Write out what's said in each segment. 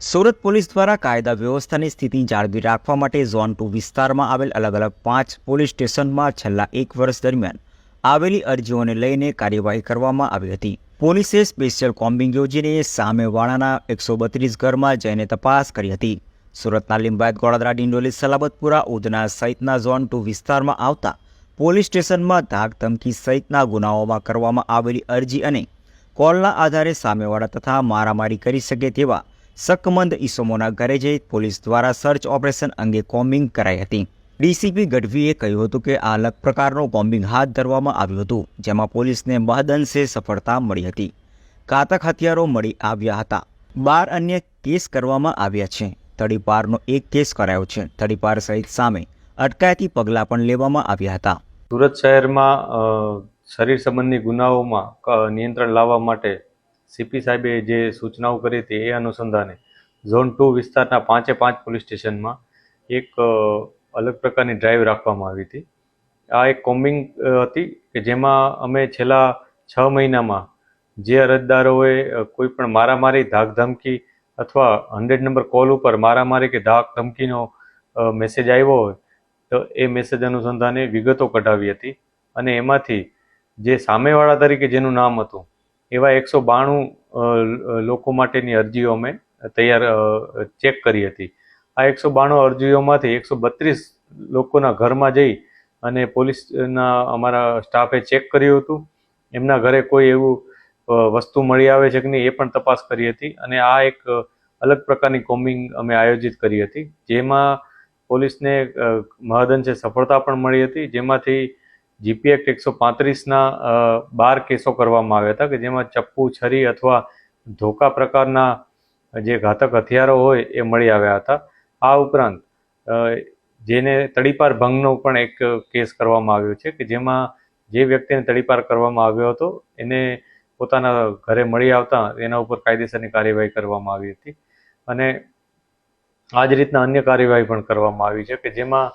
Surat police દ્વારા કાયદા વ્યવસ્થાની સ્થિતિ જાળવી રાખવા માટે ઝોન ટુ વિસ્તારમાં આવેલ અલગ અલગ પાંચ પોલીસ સ્ટેશનમાં છેલ્લા એક વર્ષ દરમિયાન આવેલી અરજીઓને લઈને કાર્યવાહી કરવામાં આવી હતી. પોલીસે સ્પેશિયલ કોમ્બિંગ યોજીને સામેવાળાના એકસો બત્રીસ ઘરમાં જઈને તપાસ કરી હતી. સુરતના લિંબાયત ગોળાદરા ડિંડોલી, સલાબતપુરા, ઉધના સહિતના ઝોન ટુ વિસ્તારમાં આવતા પોલીસ સ્ટેશનમાં ધાક ધમકી સહિતના ગુનાઓમાં કરવામાં આવેલી અરજી અને કોલના આધારે સામેવાળા તથા મારામારી કરી શકે તેવા શકમંદ ઈસમોના ઘરે જઈ પોલીસ દ્વારા સર્ચ ઓપરેશન અંગે કોમ્બિંગ કરાઈ હતી. ડીસીપી ગઢવીએ કહ્યું હતું કે આ અલગ પ્રકારનું કોમ્બિંગ હાથ ધરવામાં આવ્યું હતું, જેમાં પોલીસને મહદઅંશે સફળતા મળી હતી. ઘાતક હથિયારો મળી આવ્યા હતા. બાર અન્ય કેસ કરવામાં આવ્યા છે. તડીપારનો એક કેસ કરાયો છે. તડીપાર સહિત સામે અટકાયતી પગલાં પણ લેવામાં આવ્યા હતા. સુરત શહેરમાં શરીર સંબંધી ગુનાઓમાં નિયંત્રણ લાવવા માટે સીપી સાહેબે જે સૂચનાઓ કરી હતી એ અનુસંધાને ઝોન ટુ વિસ્તારના પાંચે પાંચ પોલીસ સ્ટેશનમાં એક અલગ પ્રકારની ડ્રાઈવ રાખવામાં આવી હતી. આ એક કોમ્બિંગ હતી કે જેમાં અમે છેલ્લા છ મહિનામાં જે અરજદારોએ કોઈ પણ મારામારી ધાક ધમકી અથવા હંડ્રેડ નંબર કોલ ઉપર મારામારી કે ધાક ધમકીનો મેસેજ આવ્યો હોય, તો એ મેસેજ અનુસંધાને વિગતો કઢાવી હતી અને એમાંથી જે સામેવાળા તરીકે જેનું નામ હતું એવા એકસો બાણું લોકો માટેની અરજીઓ અમે તૈયાર ચેક કરી હતી. આ એકસો બાણું અરજીઓમાંથી એકસો બત્રીસ લોકોના ઘરમાં જઈ અને પોલીસના અમારા સ્ટાફે ચેક કર્યું હતું. એમના ઘરે કોઈ એવું વસ્તુ મળી આવે છે કે નહીં એ પણ તપાસ કરી હતી અને આ એક અલગ પ્રકારની કોમ્બિંગ અમે આયોજિત કરી હતી. જેમાં પોલીસને અ, મહદઅંશે સફળતા પણ મળી હતી. જેમાંથી જીપી એકસો પાંત્રીસના બાર કેસો કરવામાં આવ્યા હતા કે જેમાં ચપ્પુ, છરી અથવા ધોકા પ્રકારના જે ઘાતક હથિયારો હોય એ મળી આવ્યા હતા. આ ઉપરાંત જેને તડીપાર ભંગનો પણ એક કેસ કરવામાં આવ્યો છે કે જેમાં જે વ્યક્તિને તડીપાર કરવામાં આવ્યો હતો એને પોતાના ઘરે મળી આવતા એના ઉપર કાયદેસરની કાર્યવાહી કરવામાં આવી હતી. અને આ જ રીતના અન્ય કાર્યવાહી પણ કરવામાં આવી છે કે જેમાં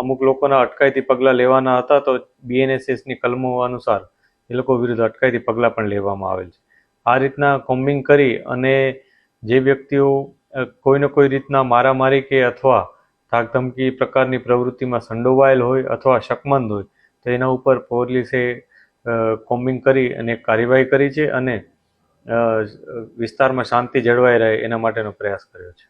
અમુક લોકોના અટકાયતી પગલાં લેવાના હતા તો બીએનએસએસની કલમો અનુસાર એ લોકો વિરુદ્ધ અટકાયતી પગલાં પણ લેવામાં આવેલ છે. આ રીતના કોમ્બિંગ કરી અને જે વ્યક્તિઓ કોઈને કોઈ રીતના મારામારી કે અથવા ધાકધમકી પ્રકારની પ્રવૃત્તિમાં સંડોવાયેલ હોય અથવા શકમંદ હોય, તો એના ઉપર પોલીસે કોમ્બિંગ કરી અને કાર્યવાહી કરી છે અને વિસ્તારમાં શાંતિ જળવાઈ રહે એના માટેનો પ્રયાસ કર્યો છે.